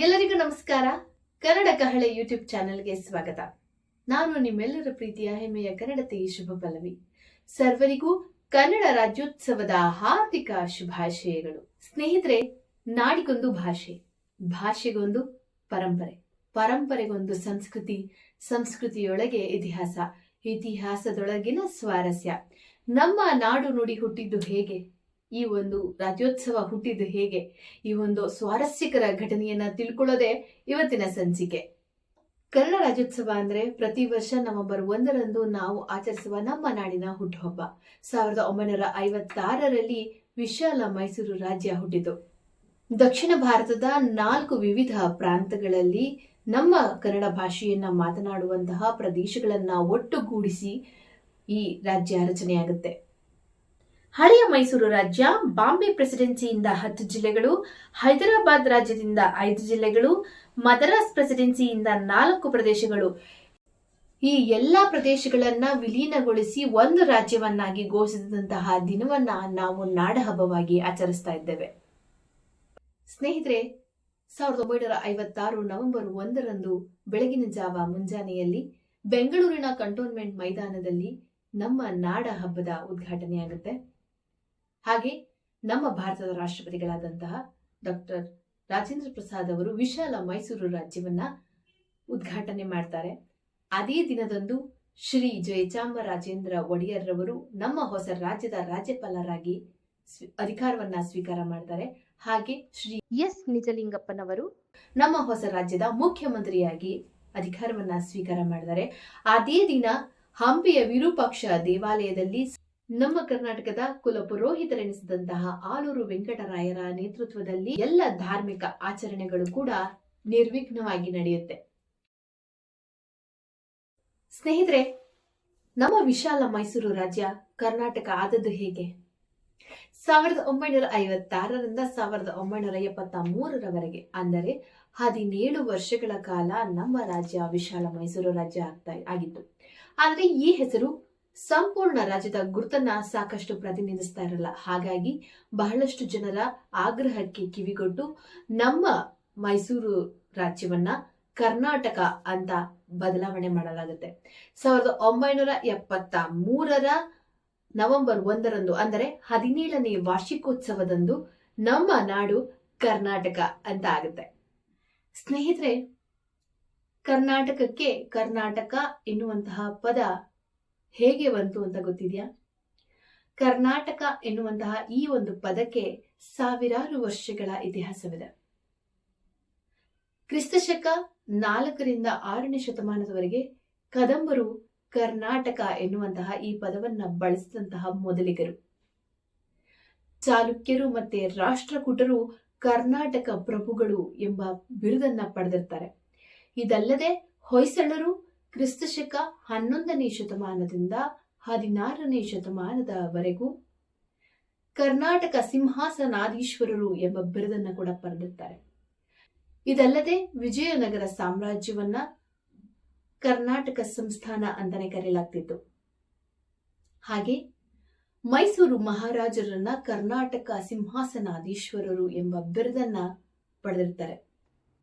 ನಮಸ್ಕಾರ. ಕನ್ನಡ ಕಹಳೆ ಯೂಟ್ಯೂಬ್ ಚಾನೆಲ್ಗೆ ಸ್ವಾಗತ. ನಾನು ನಿಮ್ಮೆಲ್ಲರ ಪ್ರೀತಿಯ, ಹೆಮ್ಮೆಯ ಕನ್ನಡತೆಯ ಶುಭ ಪಲ್ಲವಿ. ಸರ್ವರಿಗೂ ಕನ್ನಡ ರಾಜ್ಯೋತ್ಸವದ ಹಾರ್ದಿಕ ಶುಭಾಶಯಗಳು. ಸ್ನೇಹಿತರೆ, ನಾಡಿಗೊಂದು ಭಾಷೆ. ಭಾಷೆಗೊಂದು ಪರಂಪರೆ. ಪರಂಪರೆಗೊಂದು ಸಂಸ್ಕೃತಿ. ಸಂಸ್ಕೃತಿಯೊಳಗೆ ಇತಿಹಾಸ. ಇತಿಹಾಸದೊಳಗಿನ ಸ್ವಾರಸ್ಯ. ನಮ್ಮ ನಾಡು ನುಡಿ ಹುಟ್ಟಿದ್ದು ಹೇಗೆ? ಈ ಒಂದು ರಾಜ್ಯೋತ್ಸವ ಹುಟ್ಟಿದ್ದು ಹೇಗೆ? ಈ ಒಂದು ಸ್ವಾರಸ್ಯಕರ ಘಟನೆಯನ್ನ ತಿಳ್ಕೊಳ್ಳೋದೇ ಇವತ್ತಿನ ಸಂಚಿಕೆ. ಕನ್ನಡ ರಾಜ್ಯೋತ್ಸವ ಅಂದ್ರೆ ಪ್ರತಿ ವರ್ಷ ನವೆಂಬರ್ ಒಂದರಂದು ನಾವು ಆಚರಿಸುವ ನಮ್ಮ ನಾಡಿನ ಹುಟ್ಟುಹಬ್ಬ. ಸಾವಿರದ ಒಂಬೈನೂರ ಐವತ್ತಾರರಲ್ಲಿ ವಿಶಾಲ ಮೈಸೂರು ರಾಜ್ಯ ಹುಟ್ಟಿತು. ದಕ್ಷಿಣ ಭಾರತದ ನಾಲ್ಕು ವಿವಿಧ ಪ್ರಾಂತಗಳಲ್ಲಿ ನಮ್ಮ ಕನ್ನಡ ಭಾಷೆಯನ್ನ ಮಾತನಾಡುವಂತಹ ಪ್ರದೇಶಗಳನ್ನ ಒಟ್ಟುಗೂಡಿಸಿ ಈ ರಾಜ್ಯ ರಚನೆಯಾಗುತ್ತೆ. ಹಳೆಯ ಮೈಸೂರು ರಾಜ್ಯ, ಬಾಂಬೆ ಪ್ರೆಸಿಡೆನ್ಸಿಯಿಂದ ಹತ್ತು ಜಿಲ್ಲೆಗಳು, ಹೈದರಾಬಾದ್ ರಾಜ್ಯದಿಂದ ಐದು ಜಿಲ್ಲೆಗಳು, ಮದರಾಸ್ ಪ್ರೆಸಿಡೆನ್ಸಿಯಿಂದ ನಾಲ್ಕು ಪ್ರದೇಶಗಳು. ಈ ಎಲ್ಲಾ ಪ್ರದೇಶಗಳನ್ನ ವಿಲೀನಗೊಳಿಸಿ ಒಂದು ರಾಜ್ಯವನ್ನಾಗಿ ಘೋಷಿಸಿದಂತಹ ದಿನವನ್ನ ನಾವು ನಾಡಹಬ್ಬವಾಗಿ ಆಚರಿಸ್ತಾ ಇದ್ದೇವೆ. ಸ್ನೇಹಿತರೆ, ಸಾವಿರದ ಒಂಬೈನೂರ ಐವತ್ತಾರು ನವೆಂಬರ್ ಒಂದರಂದು ಬೆಳಗಿನ ಜಾವ ಮುಂಜಾನೆಯಲ್ಲಿ ಬೆಂಗಳೂರಿನ ಕಂಟೋನ್ಮೆಂಟ್ ಮೈದಾನದಲ್ಲಿ ನಮ್ಮ ನಾಡ ಹಬ್ಬದ ಉದ್ಘಾಟನೆಯಾಗುತ್ತೆ. ಹಾಗೆ ನಮ್ಮ ಭಾರತದ ರಾಷ್ಟ್ರಪತಿಗಳಾದಂತಹ ಡಾಕ್ಟರ್ ರಾಜೇಂದ್ರ ಪ್ರಸಾದ್ ಅವರು ವಿಶಾಲ ಮೈಸೂರು ರಾಜ್ಯವನ್ನ ಉದ್ಘಾಟನೆ ಮಾಡ್ತಾರೆ. ಅದೇ ದಿನದಂದು ಶ್ರೀ ಜಯಚಾಮರಾಜೇಂದ್ರ ಒಡೆಯರ್ ರವರು ನಮ್ಮ ಹೊಸ ರಾಜ್ಯದ ರಾಜ್ಯಪಾಲರಾಗಿ ಅಧಿಕಾರವನ್ನ ಸ್ವೀಕಾರ ಮಾಡ್ತಾರೆ. ಹಾಗೆ ಶ್ರೀ ಎಸ್ ನಿಜಲಿಂಗಪ್ಪನವರು ನಮ್ಮ ಹೊಸ ರಾಜ್ಯದ ಮುಖ್ಯಮಂತ್ರಿಯಾಗಿ ಅಧಿಕಾರವನ್ನ ಸ್ವೀಕಾರ ಮಾಡಿದ್ದಾರೆ ಅದೇ ದಿನ ಹಂಪಿಯ ವಿರೂಪಾಕ್ಷ ದೇವಾಲಯದಲ್ಲಿ ನಮ್ಮ ಕರ್ನಾಟಕದ ಕುಲ ಪುರೋಹಿತರೆನಿಸಿದಂತಹ ಆಲೂರು ವೆಂಕಟರಾಯರ ನೇತೃತ್ವದಲ್ಲಿ ಎಲ್ಲ ಧಾರ್ಮಿಕ ಆಚರಣೆಗಳು ಕೂಡ ನಿರ್ವಿಘ್ನವಾಗಿ ನಡೆಯುತ್ತೆ. ಸ್ನೇಹಿತರೆ, ನಮ್ಮ ವಿಶಾಲ ಮೈಸೂರು ರಾಜ್ಯ ಕರ್ನಾಟಕ ಆದದ್ದು ಹೇಗೆ? ಸಾವಿರದ ಒಂಬೈನೂರ ಐವತ್ತಾರರಿಂದ ಸಾವಿರದ ಒಂಬೈನೂರ ಎಪ್ಪತ್ತ ಮೂರರವರೆಗೆ ಅಂದರೆ ಹದಿನೇಳು ವರ್ಷಗಳ ಕಾಲ ನಮ್ಮ ರಾಜ್ಯ ವಿಶಾಲ ಮೈಸೂರು ರಾಜ್ಯ ಆಗ್ತಾ ಆಗಿತ್ತು. ಆದರೆ ಈ ಹೆಸರು ಸಂಪೂರ್ಣ ರಾಜ್ಯದ ಗುರುತನ್ನ ಸಾಕಷ್ಟು ಪ್ರತಿನಿಧಿಸ್ತಾ ಇರಲ್ಲ. ಹಾಗಾಗಿ ಬಹಳಷ್ಟು ಜನರ ಆಗ್ರಹಕ್ಕೆ ಕಿವಿಗೊಟ್ಟು ನಮ್ಮ ಮೈಸೂರು ರಾಜ್ಯವನ್ನ ಕರ್ನಾಟಕ ಅಂತ ಬದಲಾವಣೆ ಮಾಡಲಾಗುತ್ತೆ. ಸಾವಿರದ ಒಂಬೈನೂರ ಎಪ್ಪತ್ತ ಮೂರರ ನವೆಂಬರ್ ಒಂದರಂದು, ಅಂದರೆ ಹದಿನೇಳನೇ ವಾರ್ಷಿಕೋತ್ಸವದಂದು ನಮ್ಮ ನಾಡು ಕರ್ನಾಟಕ ಅಂತ ಆಗುತ್ತೆ. ಸ್ನೇಹಿತರೆ, ಕರ್ನಾಟಕಕ್ಕೆ ಕರ್ನಾಟಕ ಎನ್ನುವಂತಹ ಪದ ಹೇಗೆ ಬಂತು ಅಂತ ಗೊತ್ತಿದೆಯಾ? ಕರ್ನಾಟಕ ಎನ್ನುವಂತಹ ಈ ಒಂದು ಪದಕ್ಕೆ ಸಾವಿರಾರು ವರ್ಷಗಳ ಇತಿಹಾಸವಿದೆ. ಕ್ರಿಸ್ತಶಕ ನಾಲ್ಕರಿಂದ ಆರನೇ ಶತಮಾನದವರೆಗೆ ಕದಂಬರು ಕರ್ನಾಟಕ ಎನ್ನುವಂತಹ ಈ ಪದವನ್ನ ಬಳಸಿದಂತಹ ಮೊದಲಿಗರು. ಚಾಲುಕ್ಯರು ಮತ್ತೆ ರಾಷ್ಟ್ರಕೂಟರು ಕರ್ನಾಟಕ ಪ್ರಭುಗಳು ಎಂಬ ಬಿರುದನ್ನ ಪಡೆದಿರ್ತಾರೆ. ಇದಲ್ಲದೆ ಹೊಯ್ಸಳರು ಕ್ರಿಸ್ತಶಕ ಹನ್ನೊಂದನೇ ಶತಮಾನದಿಂದ ಹದಿನಾರನೇ ಶತಮಾನದವರೆಗೂ ಕರ್ನಾಟಕ ಸಿಂಹಾಸನಾದೀಶ್ವರರು ಎಂಬ ಬಿರುದನ್ನು ಕೂಡ ಪಡೆದಿರ್ತಾರೆ ಇದಲ್ಲದೆ ವಿಜಯನಗರ ಸಾಮ್ರಾಜ್ಯವನ್ನ ಕರ್ನಾಟಕ ಸಂಸ್ಥಾನ ಅಂತಾನೆ ಕರೆಯಲಾಗ್ತಿತ್ತು. ಹಾಗೆ ಮೈಸೂರು ಮಹಾರಾಜರನ್ನ ಕರ್ನಾಟಕ ಸಿಂಹಾಸನಾದೀಶ್ವರರು ಎಂಬ ಬಿರುದನ್ನ ಪಡೆದಿರ್ತಾರೆ.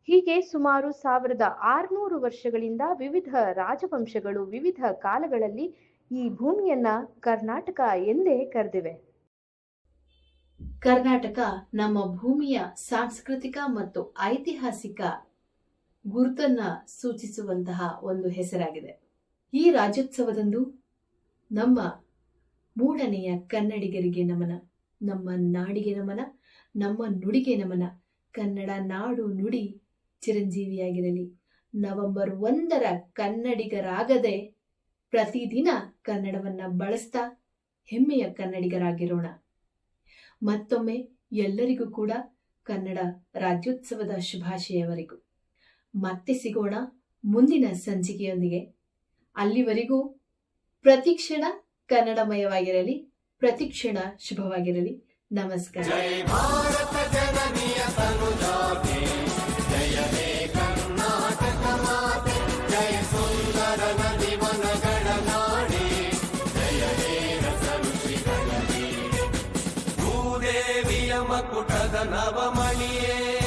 ಹೀಗೆ ಸುಮಾರು ಸಾವಿರದ ಆರುನೂರು ವರ್ಷಗಳಿಂದ ವಿವಿಧ ರಾಜವಂಶಗಳು ವಿವಿಧ ಕಾಲಗಳಲ್ಲಿ ಈ ಭೂಮಿಯನ್ನ ಕರ್ನಾಟಕ ಎಂದೇ ಕರೆದಿವೆ. ಕರ್ನಾಟಕ ನಮ್ಮ ಭೂಮಿಯ ಸಾಂಸ್ಕೃತಿಕ ಮತ್ತು ಐತಿಹಾಸಿಕ ಗುರುತನ್ನ ಸೂಚಿಸುವಂತಹ ಒಂದು ಹೆಸರಾಗಿದೆ. ಈ ರಾಜ್ಯೋತ್ಸವದಂದು ನಮ್ಮ ಮೂಡನೆಯ ಕನ್ನಡಿಗರಿಗೆ ನಮನ, ನಮ್ಮ ನಾಡಿಗೆ ನಮನ, ನಮ್ಮ ನುಡಿಗೆ ನಮನ, ಕನ್ನಡ ನಾಡು ನುಡಿ ಚಿರಂಜೀವಿಯಾಗಿರಲಿ. ನವೆಂಬರ್ ಒಂದರ ಕನ್ನಡಿಗರಾಗದೆ ಪ್ರತಿದಿನ ಕನ್ನಡವನ್ನ ಬಳಸ್ತಾ ಹೆಮ್ಮೆಯ ಕನ್ನಡಿಗರಾಗಿರೋಣ. ಮತ್ತೊಮ್ಮೆ ಎಲ್ಲರಿಗೂ ಕೂಡ ಕನ್ನಡ ರಾಜ್ಯೋತ್ಸವದ ಶುಭಾಶಯವರೆಗೂ. ಮತ್ತೆ ಸಿಗೋಣ ಮುಂದಿನ ಸಂಚಿಕೆಯೊಂದಿಗೆ. ಅಲ್ಲಿವರೆಗೂ ಪ್ರತಿಕ್ಷಣ ಕನ್ನಡಮಯವಾಗಿರಲಿ ಪ್ರತಿಕ್ಷಣ ಶುಭವಾಗಿರಲಿ. ನಮಸ್ಕಾರ. ನವ ಮಣಿಯೇ